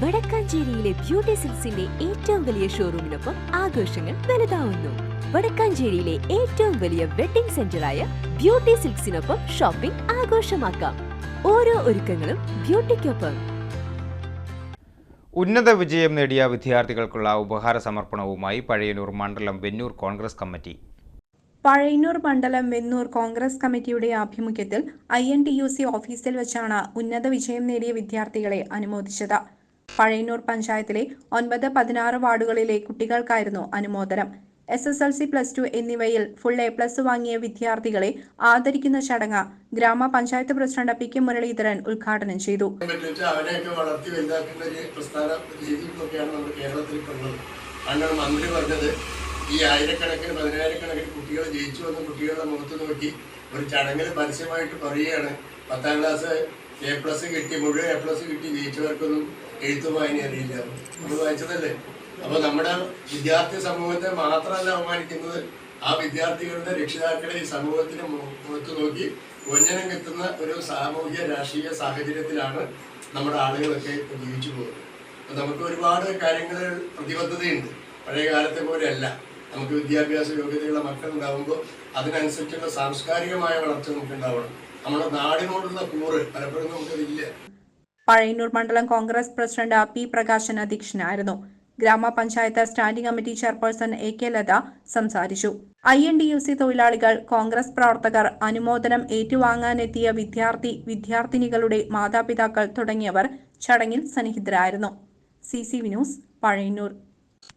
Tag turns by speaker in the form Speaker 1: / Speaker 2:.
Speaker 1: വടക്കാഞ്ചേരിയിലെ beauty സിൽസിന്റെ ഏറ്റവും വലിയ ഷോറൂമിനൊപ്പം ആഘോഷങ്ങൾ വലുതാവുന്നു. വടക്കാഞ്ചേരിയിലെ ഏറ്റവും വലിയ വെഡിംഗ് സെന്ററായ ബ്യൂട്ടി സിൽക്സിനൊപ്പം ഷോപ്പിംഗ് ആഘോഷമാക്കാം. ഓരോ ഒരുക്കങ്ങളും ബ്യൂട്ടിക്കൊപ്പം.
Speaker 2: ഉന്നത വിജയം നേടിയ വിദ്യാർത്ഥികൾക്കുള്ള ഉപഹാര സമർപ്പണവുമായി പഴയനൂർ മണ്ഡലം വെന്നൂർ കോൺഗ്രസ് കമ്മിറ്റി.
Speaker 3: പഴയന്നൂർ മണ്ഡലം വെന്നൂർ കോൺഗ്രസ് കമ്മിറ്റിയുടെ ആഭിമുഖ്യത്തിൽ I N T U C ഓഫീസിൽ വെച്ചാണ് ഉന്നത വിജയം നേടിയ വിദ്യാർത്ഥികളെ അനുമോദിച്ചത്. പഴയന്നൂർ പഞ്ചായത്തിലെ ഒൻപത് പതിനാറ് വാർഡുകളിലെ കുട്ടികൾക്കായിരുന്നു അനുമോദനം. S S L C plus two എന്നിവയിൽ ഫുൾ എ പ്ലസ് വാങ്ങിയ വിദ്യാർത്ഥികളെ ആദരിക്കുന്ന ചടങ്ങ് ഗ്രാമപഞ്ചായത്ത് പ്രസിഡന്റ് പി കെ മുരളീധരൻ ഉദ്ഘാടനം ചെയ്തു.
Speaker 4: അവനെയൊക്കെ വളർത്തി വലുതാക്കുന്ന ഒരു നമ്മുടെ കേരളത്തിൽ ഉള്ളത്. അതുകൊണ്ടാണ് മന്ത്രി പറഞ്ഞത് ഈ ആയിരക്കണക്കിന് പതിനായിരക്കണക്കിന് കുട്ടികൾ ജയിച്ചു വന്ന കുട്ടികളുടെ മുഖത്ത് നോക്കി ഒരു ചടങ്ങിൽ പരസ്യമായിട്ട് പറയുകയാണ്. പത്താം ക്ലാസ് എ പ്ലസ് കിട്ടി മുഴുവൻ എ പ്ലസ് കിട്ടി ജയിച്ചവർക്കൊന്നും എഴുത്തു വായന അറിയില്ല. നമ്മൾ വായിച്ചതല്ലേ? അപ്പൊ നമ്മുടെ വിദ്യാർത്ഥി സമൂഹത്തെ മാത്രമല്ല അവമാനിക്കുന്നത് ആ വിദ്യാർത്ഥികളുടെ രക്ഷിതാക്കളെ ഈ സമൂഹത്തിന് മുഖത്ത് നോക്കി വഞ്ചനം കിട്ടുന്ന ഒരു സാമൂഹ്യ രാഷ്ട്രീയ സാഹചര്യത്തിലാണ് നമ്മുടെ ആളുകളൊക്കെ ജീവിച്ചു പോകുന്നത്. നമുക്ക് ഒരുപാട് കാര്യങ്ങൾ പ്രതിബദ്ധതയുണ്ട്. പഴയ കാലത്തെ പോലെയല്ല. നമുക്ക് വിദ്യാഭ്യാസ യോഗ്യതയുള്ള മക്കൾ ഉണ്ടാകുമ്പോൾ അതിനനുസരിച്ചുള്ള സാംസ്കാരികമായ വളർച്ച നമുക്ക് ഉണ്ടാവണം നമ്മുടെ നാടിനോടുള്ള കൂറ് പലപ്പോഴും നമുക്കതില്ല.
Speaker 3: പഴയന്നൂർ മണ്ഡലം കോൺഗ്രസ് പ്രസിഡന്റ് പി പ്രകാശൻ അധ്യക്ഷനായിരുന്നു. ഗ്രാമപഞ്ചായത്ത് standing committee chairperson A K Latha സംസാരിച്ചു. I N D U C തൊഴിലാളികൾ കോൺഗ്രസ് പ്രവർത്തകർ അനുമോദനം ഏറ്റുവാങ്ങാനെത്തിയ വിദ്യാർത്ഥി വിദ്യാർത്ഥിനികളുടെ മാതാപിതാക്കൾ തുടങ്ങിയവർ ചടങ്ങിൽ സന്നിഹിതരായിരുന്നു. C C V news Pazhayannur.